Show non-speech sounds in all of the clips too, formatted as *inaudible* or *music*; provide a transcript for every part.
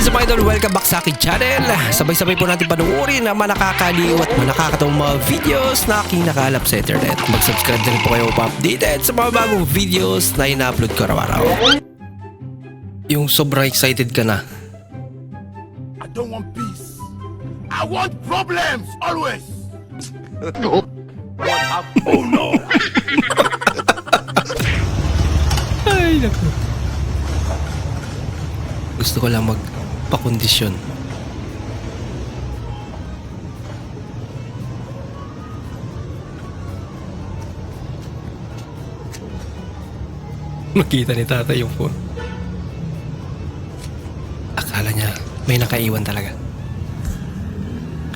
What's up mga idol? Welcome back sa aking channel. Sabay-sabay po natin panuorin ang mga nakakaliw at mga nakakatawang mga videos na aking nakalap sa internet. Mag-subscribe na rin po kayo pa-updated sa mga bagong videos na ina-upload ko araw-araw. Yung sobrang excited ka na. I don't want peace. I want problems always. what *laughs* up? Oh no! Ay, naku. Gusto ko lang magpakondisyon. Makita ni tata yung phone. Akala niya may nakaiwan talaga.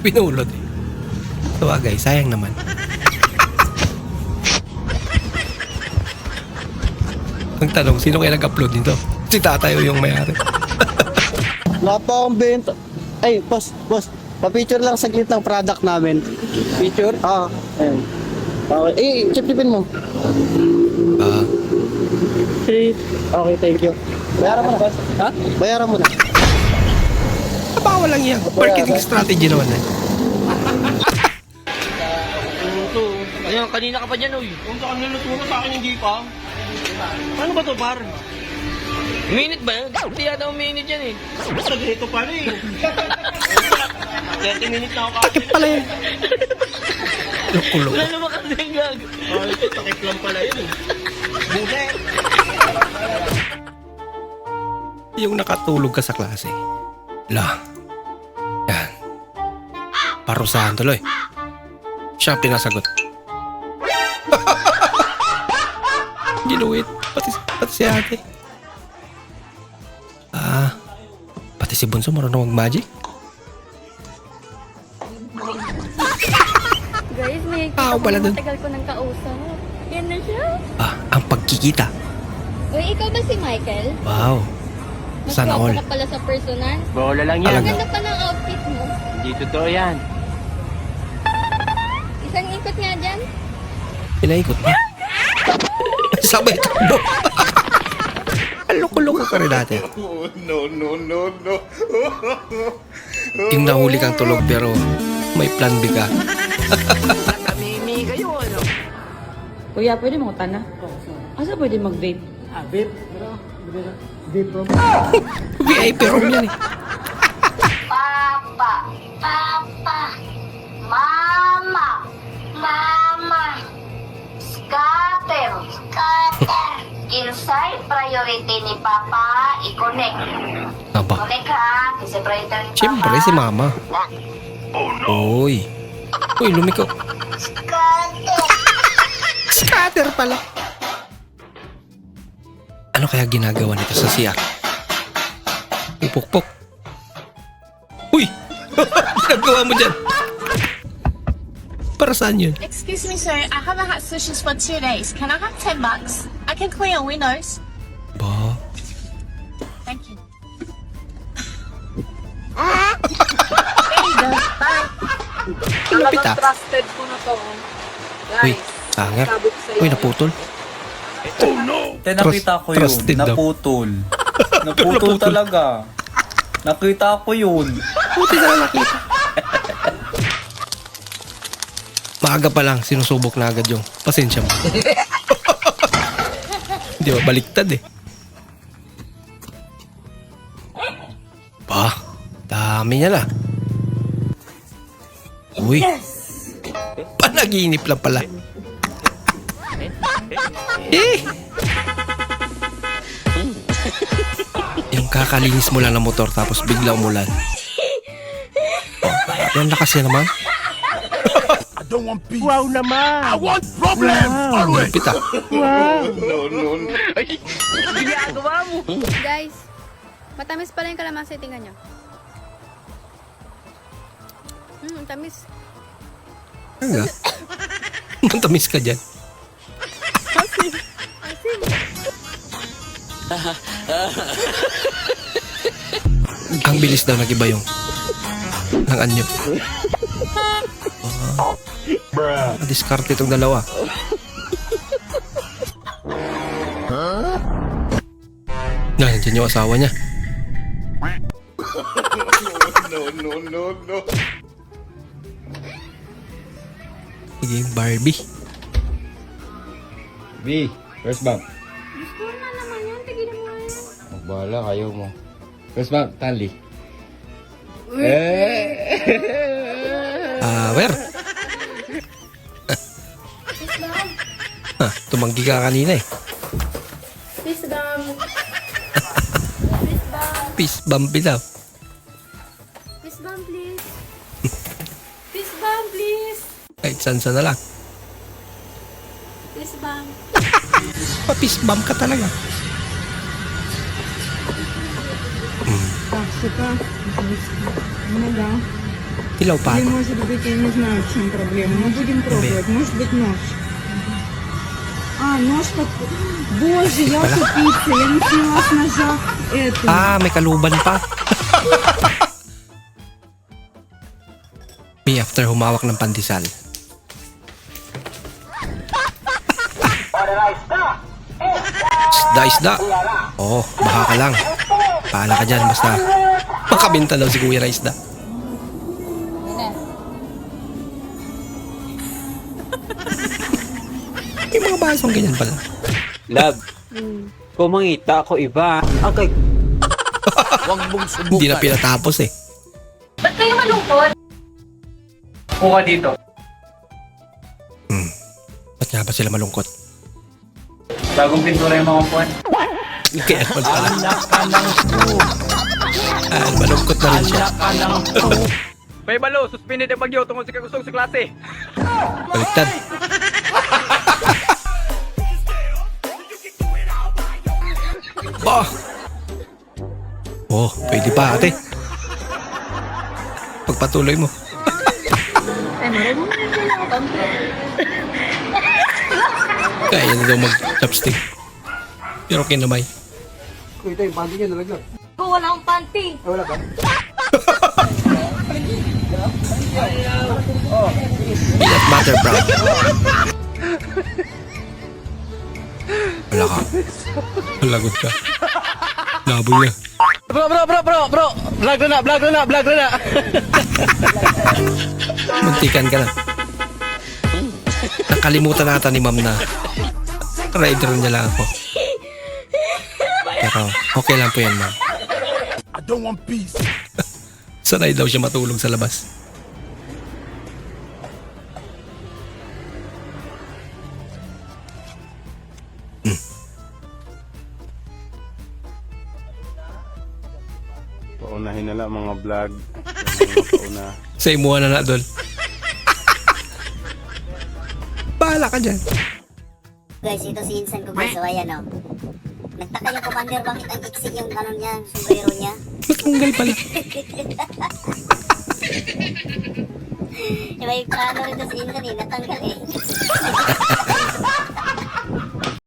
Pinulot eh. Tawagay, sayang naman. Ang tanong, sino kaya nag-upload nito? Si tatayo yung may-ari. *laughs* Wala pa akong benta. Ay, boss, boss. Pa-picture lang saglit ng product namin. Picture? Ah, ayun. Okay. Eh, chip-chipin mo. Ah, Okay, thank you. Bayaran mo na. Ha? Bayaran mo na. baka walang yan. Marketing strategy naman eh. Ayan, kanina ka pa dyan, uy. Kung sa kanila naturo sa akin hindi pa. Paano ba to, par? Minute ba yun? Hindi yata uminit yan eh. Sagreto pala eh. 30 minutes na ako Takip pala yan. Loko-loko. Wala naman kasi yung gag. Ay, takip lang pala yun eh. Buti. Yung nakatulog ka sa klase. La. Yan. Parusahan tuloy. Siya ang pinasagot. *laughs* Ginuwit. Pati, pati si ate. Pati si Bunso marunong mag-magic. Guys, may Tao pala dun. Tagal ko nang kausap. Yan na siya. Ah, ang pagkikita. Uy, ikaw ba si Michael? Wow. Mas Sana all. ka pala sa personal. Bola lang yan. Ang ganda pa ng outfit mo. Hindi totoo yan. Isang ikot nga dyan. Pinaikot niya. *laughs* Sabay takbo. *laughs* Ang loko-loko ka rin dati. *laughs* Oh no no no no! Yung nahuli kang tulog pero may plan B ka. *laughs* Kuya, pwede mo na? Asa pwede mag-vape? VIP *laughs* room yan eh. Papa, Papa, Mama, Mama, Kinsay priority ni Papa, i-connect. Aba, Connect ha, kasi priority ni Papa. siyempre si mama. Uy. Uy, lumiko. Scatter. Scatter pala. Ano kaya ginagawa nito sa CR? Pupukpok. Uy! *laughs* Ginagawa mo dyan. Para saan yun? Excuse me, sir. I haven't had sushi for two days. Can I have ten bucks? I can clean your windows. Ba? Thank you. there you go. Bye. Ah. Trusted ko na to. Uy, anger. Uy, naputol. Te, nakita ko yun. Trusted daw. *laughs* Naputol. naputol. Talaga. Nakita ko yun. Buti na nakita. Maaga pa lang, sinusubok na agad yung pasensya mo. *laughs* Di ba, baliktad eh. Ba, dami niya na. Uy. Panaginip lang pala. eh. Yung kakalinis mo lang ng motor tapos bigla umulan. Yan lakas yan naman. I don't want peace. Wow naman! I want problems always. Lupit ah. *laughs* No no no! Guys, matamis pala yung kalamansi. Tingnan nyo. Hmm, ang tamis. Hanga. Mantamis *laughs* ka dyan. Ang bilis daw nag-iba yung ng anyo. *laughs* Ah, diskarte itong dalawa. Huh? Nandiyan yung asawa niya. Sige, Barbie. B, first bump. Gusto na naman yun. Tigilan mo yan. Magbahala, kayo mo. First bump, Stanley. Eh! Ah, where? Ah, tumanggi ka kanina eh. Please, Dam. Peace bumpy daw. Please, Bam, please. Please, Bam, please. Kahit saan saan na lang. Please, Bam. Pa-peace bump ka talaga. Так, сука. Ну да. Ilaw pa ako. может быть, я не знаю, в чем проблема. Мы будем пробовать. Может быть, нож. А, нож как... Боже, я тупица. Я не сняла с ножа эту. Ah, may kaluban pa. Me after humawak ng pandesal. Isda, isda. Oo, oh, baka ka lang. Paala ka dyan, basta. Makabinta daw si Kuya na isda. May mga basong ganyan pala. Love, kung mangita ako iba, okay. Hindi na pinatapos eh. Ba't kayo malungkot? Kuha dito. Hmm. Ba't nga ba sila malungkot? Bagong pintura yung mga upuan. Kaya naman pala. Ah, malungkot na rin siya. May balo, suspended ang bagyo tungkol sa kagustong sa klase. Baliktad. Ba! Oh, pwede pa ate. Pagpatuloy mo. Kaya na daw mag-chopstick. Pero kinamay. Ko wala akong panty. Peanut butter brown. Wala ka. Lagot ka. Niya. Bro, bro, bro, bro, bro! Vlog na na, vlog na na, vlog na na! Muntikan ka na. Nakalimutan nata ni ma'am na rider niya lang ako. Pero okay lang po yan ma'am. I don't want peace. *laughs* Sanay daw siya matulog sa labas. Paunahin na lang mga vlog. *laughs* Mga pauna. Sa imuha na na doon. *laughs* Bahala ka dyan. Guys, ito si Insan ko guys. So, ayan o. Nagtaka yung commander bakit ang iksi yung ano niya, sombrero niya. Matanggal pala. *laughs* Diba yung ano rin to si Insan eh, natanggal eh.